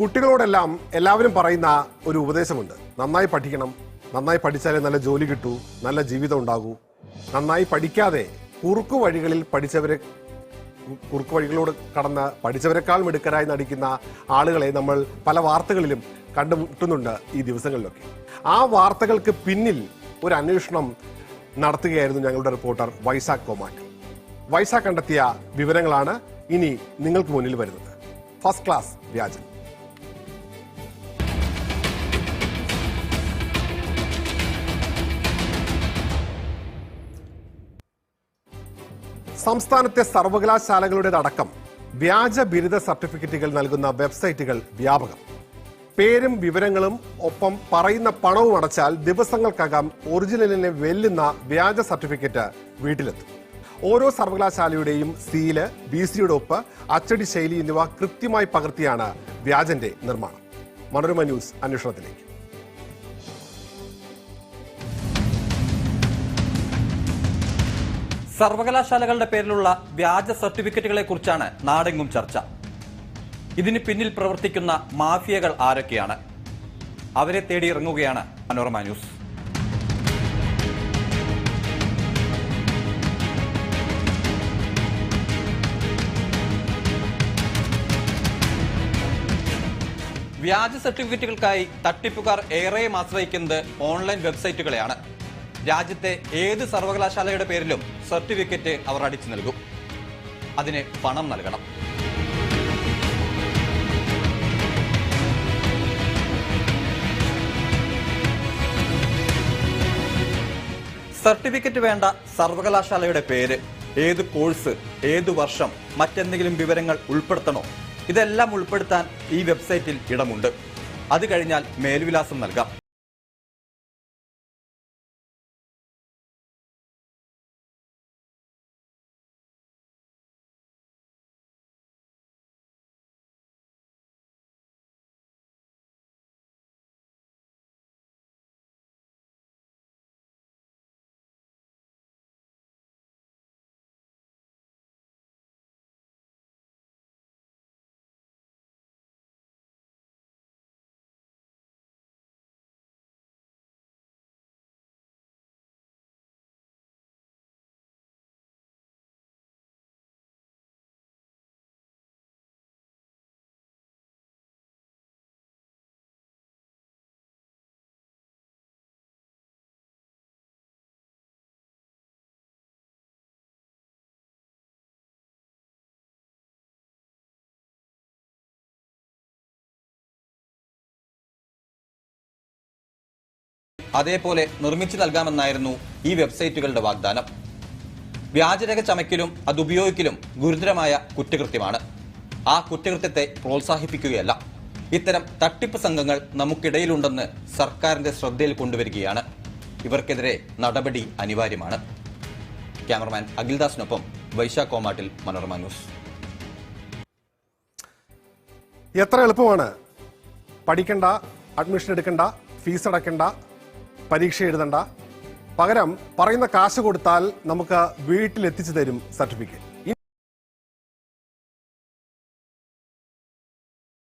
കുട്ടികളോടെല്ലാം എല്ലാവരും പറയുന്ന ഒരു ഉപദേശമുണ്ട്. നന്നായി പഠിക്കണം നന്നായി പഠിച്ചാലേ നല്ല ജോലി കിട്ടൂ നല്ല ജീവിതം ഉണ്ടാകൂ. നന്നായി പഠിക്കാതെ കുറുക്കു വഴികളിൽ പഠിച്ചവരെ കുറുക്കു വഴികളോട് കടന്ന് പഠിച്ചവരെക്കാൾ മിടുക്കരായി നടിക്കുന്ന ആളുകളെ നമ്മൾ പല വാർത്തകളിലും കണ്ടുമുട്ടുന്നുണ്ട് ഈ ദിവസങ്ങളിലൊക്കെ. ആ വാർത്തകൾക്ക് പിന്നിൽ ഒരു അന്വേഷണം നടത്തുകയായിരുന്നു ഞങ്ങളുടെ റിപ്പോർട്ടർ വൈസാഖ് കോമാറ്റ് വൈസാഖ് കണ്ടെത്തിയ വിവരങ്ങളാണ് ഇനി നിങ്ങൾക്ക് മുന്നിൽ വരുന്നത്. ഫസ്റ്റ് ക്ലാസ് വ്യാജം സംസ്ഥാനത്തെ സർവകലാശാലകളുടേതടക്കം വ്യാജ ബിരുദ സർട്ടിഫിക്കറ്റുകൾ നൽകുന്ന വെബ്സൈറ്റുകൾ വ്യാപകം. പേരും വിവരങ്ങളും ഒപ്പം പറയുന്ന പണവും അടച്ചാൽ ദിവസങ്ങൾക്കകം ഒറിജിനലിനെ വെല്ലുന്ന വ്യാജ സർട്ടിഫിക്കറ്റ് വീട്ടിലെത്തും. ഓരോ സർവകലാശാലയുടെയും സീൽ ബി സിയുടെ ഒപ്പ് അച്ചടി ശൈലി എന്നിവ കൃത്യമായി പകർത്തിയാണ് വ്യാജന്റെ നിർമ്മാണം. മനോരമ ന്യൂസ് അന്വേഷണത്തിലേക്ക്. സർവകലാശാലകളുടെ പേരിലുള്ള വ്യാജ സർട്ടിഫിക്കറ്റുകളെ കുറിച്ചാണ് നാടെങ്ങും ചർച്ച. ഇതിന് പിന്നിൽ പ്രവർത്തിക്കുന്ന മാഫിയകൾ ആരൊക്കെയാണ്? അവരെ തേടി ഇറങ്ങുകയാണ് മനോരമ ന്യൂസ്. വ്യാജ സർട്ടിഫിക്കറ്റുകൾക്കായി തട്ടിപ്പുകാർ ഏറെയും ആശ്രയിക്കുന്നത് ഓൺലൈൻ വെബ്സൈറ്റുകളെയാണ്. രാജ്യത്തെ ഏത് സർവകലാശാലയുടെ പേരിലും സർട്ടിഫിക്കറ്റ് അവർ അടിച്ചു നൽകും. അതിന് പണം നൽകണം. സർട്ടിഫിക്കറ്റ് വേണ്ട സർവകലാശാലയുടെ പേര് ഏത് കോഴ്സ് ഏത് വർഷം മറ്റെന്തെങ്കിലും വിവരങ്ങൾ ഉൾപ്പെടുത്തണോ? ഇതെല്ലാം ഉൾപ്പെടുത്താൻ ഈ വെബ്സൈറ്റിൽ ഇടമുണ്ട്. അത് കഴിഞ്ഞാൽ മേൽവിലാസം നൽകാം. അതേപോലെ നിർമ്മിച്ചു നൽകാമെന്നായിരുന്നു ഈ വെബ്സൈറ്റുകളുടെ വാഗ്ദാനം. വ്യാജരേഖ ചമയ്ക്കലും അതുപയോഗിക്കലും ഗുരുതരമായ കുറ്റകൃത്യമാണ്. ആ കുറ്റകൃത്യത്തെ പ്രോത്സാഹിപ്പിക്കുകയല്ല. ഇത്തരം തട്ടിപ്പ് സംഘങ്ങൾ നമുക്കിടയിലുണ്ടെന്ന് സർക്കാരിന്റെ ശ്രദ്ധയിൽ കൊണ്ടുവരികയാണ്. ഇവർക്കെതിരെ നടപടി അനിവാര്യമാണ്. ക്യാമറമാൻ അഖിൽദാസിനൊപ്പം വൈശാഖ് കോമാട്ടിൽ മനോരമ ന്യൂസ്. എത്ര എളുപ്പമാണ്? പഠിക്കണ്ട അഡ്മിഷൻ എടുക്കണ്ട ഫീസ് അടയ്ക്കണ്ട പരീക്ഷ എഴുതണ്ട. പകരം പറയുന്ന കാശ് കൊടുത്താൽ നമുക്ക് വീട്ടിലെത്തിച്ചു തരും സർട്ടിഫിക്കറ്റ്.